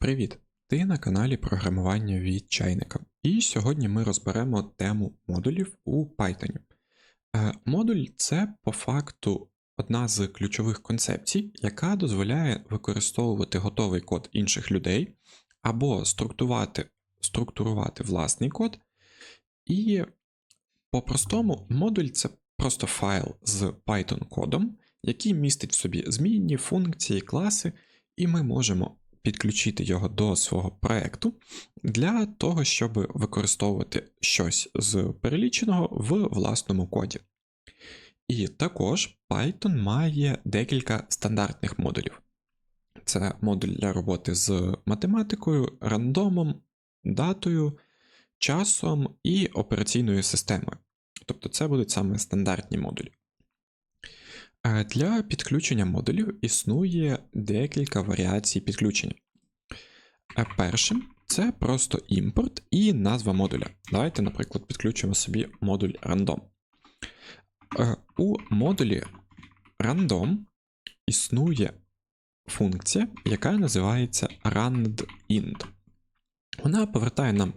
Привіт! Ти на каналі програмування від чайника. І сьогодні ми розберемо тему модулів у Python. Е, Модуль це по факту одна з ключових концепцій, яка дозволяє використовувати готовий код інших людей або структурувати, структурувати власний код. І по-простому модуль це просто файл з Python кодом, який містить в собі змінні, функції, класи, і ми можемо підключити його до свого проекту для того, щоб використовувати щось з переліченого в власному коді. І також Python має декілька стандартних модулів. Це модуль для роботи з математикою, рандомом, датою, часом і операційною системою. Тобто це будуть саме стандартні модулі. Е, Для підключення модулів існує декілька варіацій підключення. Е, Першим це просто імпорт і назва модуля. Давайте, наприклад, підключимо собі модуль random. Е, У модулі random існує функція, яка називається randint. Вона повертає нам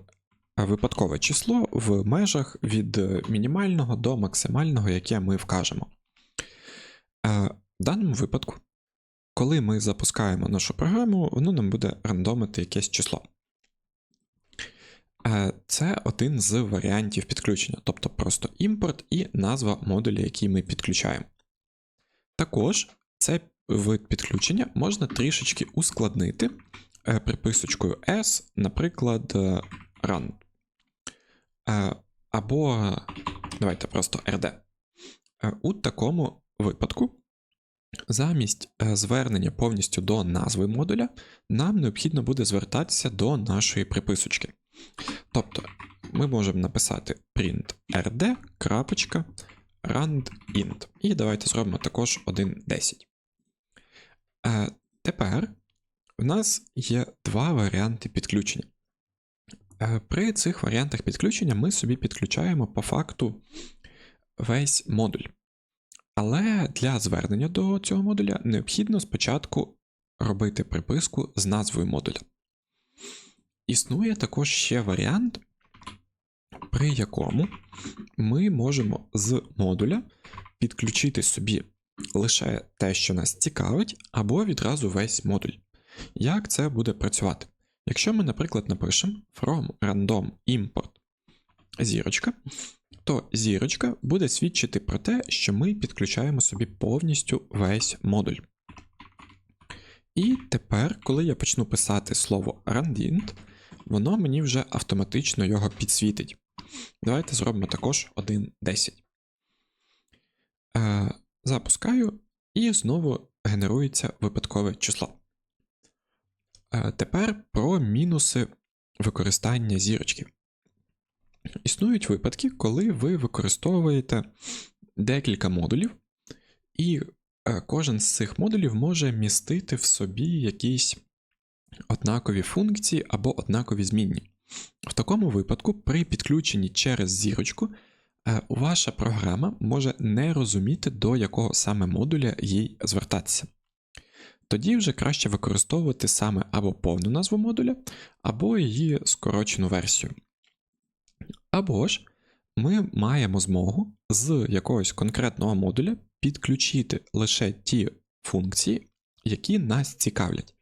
випадкове число в межах від мінімального до максимального, яке ми вкажемо. В даному випадку, коли ми запускаємо нашу програму, воно нам буде рандомити якесь число. Це один з варіантів підключення, тобто просто імпорт і назва модуля, який ми підключаємо. Також цей вид підключення можна трішечки ускладнити е, приписочкою S, наприклад, е, run. Е, Або давайте просто RD. У такому випадку, замість е, звернення повністю до назви модуля, нам необхідно буде звертатися до нашої приписочки. Тобто, ми можемо написати print rd. randint. І давайте зробимо також 1.10. Е, Тепер в нас є два варіанти підключення. Е, При цих варіантах підключення ми собі підключаємо по факту весь модуль. Але для звернення до цього модуля необхідно спочатку робити приписку з назвою модуля. Існує також ще варіант, при якому ми можемо з модуля підключити собі лише те, що нас цікавить, або відразу весь модуль. Як це буде працювати? Якщо ми, наприклад, напишемо from random import зірочка, то зірочка буде свідчити про те, що ми підключаємо собі повністю весь модуль. І тепер, коли я почну писати слово randint, воно мені вже автоматично його підсвітить. Давайте зробимо також 1.10. Е, Запускаю, і знову генерується випадкове число. Е, Тепер про мінуси використання зірочки. Існують випадки, коли ви використовуєте декілька модулів, і е, кожен з цих модулів може містити в собі якісь однакові функції або однакові змінні. В такому випадку, при підключенні через зірочку, е, ваша програма може не розуміти, до якого саме модуля їй звертатися. Тоді вже краще використовувати саме або повну назву модуля, або її скорочену версію. Або ж ми маємо змогу з якогось конкретного модуля підключити лише ті функції, які нас цікавлять.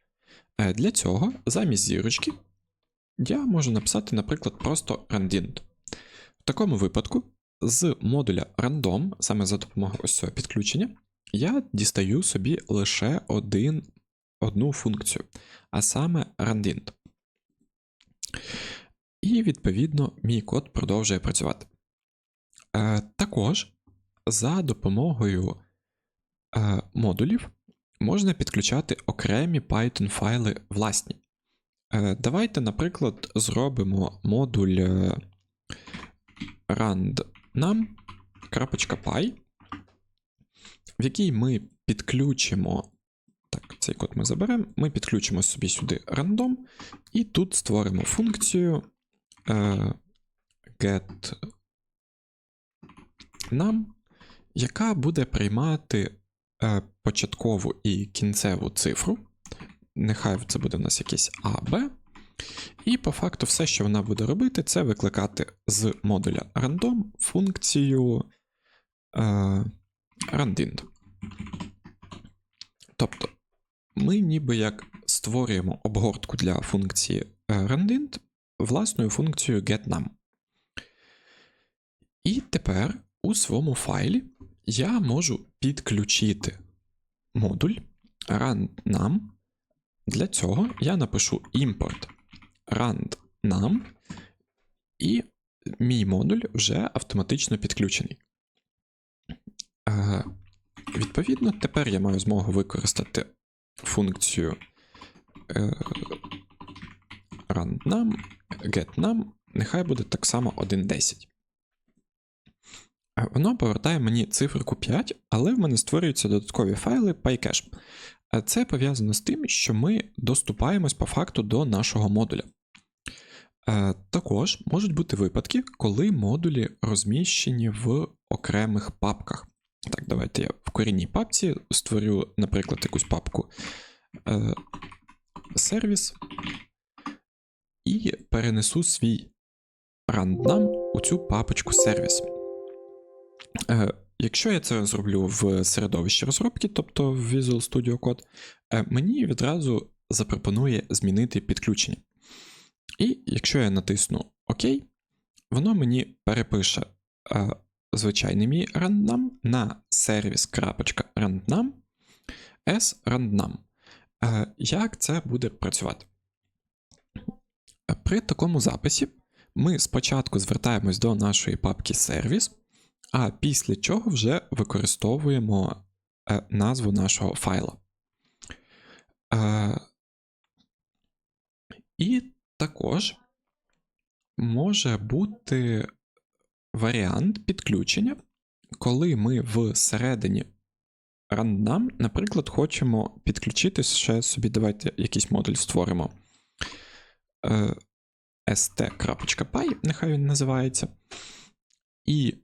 Е, Для цього замість зірочки я можу написати, наприклад, просто randint. В такому випадку з модуля random, саме за допомогою ось цього підключення, я дістаю собі лише один, одну функцію, а саме randint. І, відповідно, мій код продовжує працювати. Е, Також за допомогою е, модулів можна підключати окремі Python файли власні. Е, Давайте, наприклад, зробимо модуль е, в який ми підключимо. Так, цей код ми заберемо. Ми підключимо собі сюди random, і тут створимо функцію е, get num, яка буде приймати е, початкову і кінцеву цифру нехай це буде в нас якийсь А, Б. І по факту все, що вона буде робити, це викликати з модуля random функцію е, randint. Тобто, ми ніби як створюємо обгортку для функції е, randint власною функцією getNum. І тепер у своєму файлі я можу підключити модуль randNum. Для цього я напишу import randNum, і мій модуль вже автоматично підключений. Е, Відповідно, тепер я маю змогу використати функцію е, randNum, getNum, нехай буде так само 1.10. Е, Воно повертає мені циферку 5, але в мене створюються додаткові файли PyCache. Це пов'язано з тим, що ми доступаємось по факту до нашого модуля. Також можуть бути випадки, коли модулі розміщені в окремих папках. Так, давайте я в корінній папці створю, наприклад, якусь папку е, сервіс і перенесу свій random у цю папочку сервіс. Е, Якщо я це зроблю в середовищі розробки, тобто в Visual Studio Code, е, мені відразу запропонує змінити підключення. І якщо я натисну ОК, воно мені перепише е, звичайний мій random на service.random s Як це буде працювати? При такому записі ми спочатку звертаємось до нашої папки сервіс, а після чого вже використовуємо е, назву нашого файла. Е, І також може бути варіант підключення, коли ми всередині random, наприклад, хочемо підключити ще собі, давайте якийсь модуль створимо. Е, st.py, нехай він називається. І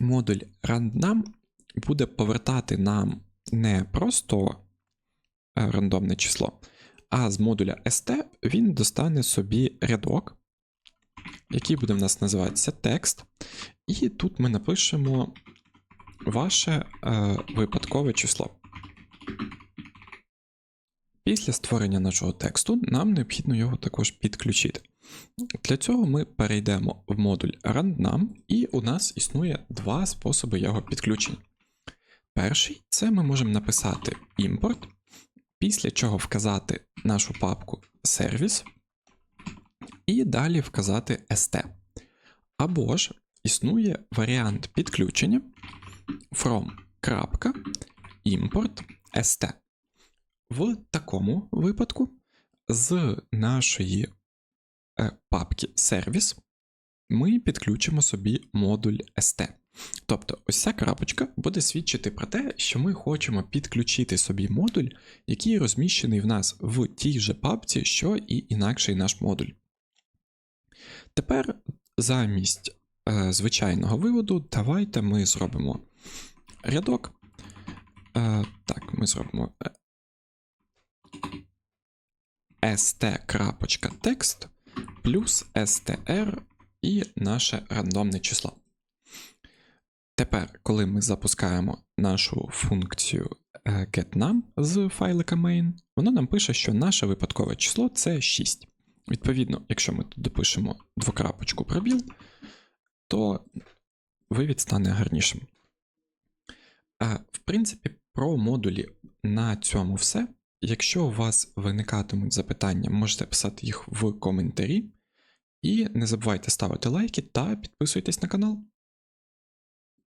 модуль random буде повертати нам не просто е, рандомне число, а з модуля st він достане собі рядок, який буде в нас називатися текст. І тут ми напишемо ваше е, випадкове число. Після створення нашого тексту нам необхідно його також підключити. Для цього ми перейдемо в модуль random, і у нас існує два способи його підключення. Перший це ми можемо написати import, після чого вказати нашу папку сервіс, і далі вказати st. Або ж існує варіант підключення from.import st. В такому випадку з нашої е, папки сервіс ми підключимо собі модуль ST. Тобто, ось ця крапочка буде свідчити про те, що ми хочемо підключити собі модуль, який розміщений в нас в тій же папці, що і інакший наш модуль. Тепер замість е, звичайного виводу, давайте ми зробимо рядок. Е, так, ми зробимо е, st.text плюс str і наше рандомне число. Тепер, коли ми запускаємо нашу функцію е, getNum з файлика main, воно нам пише, що наше випадкове число це 6. Відповідно, якщо ми тут допишемо двокрапочку пробіл, то вивід стане гарнішим. Е, В принципі, про модулі на цьому все. Якщо у вас виникатимуть запитання, можете писати їх в коментарі. І не забувайте ставити лайки та підписуйтесь на канал.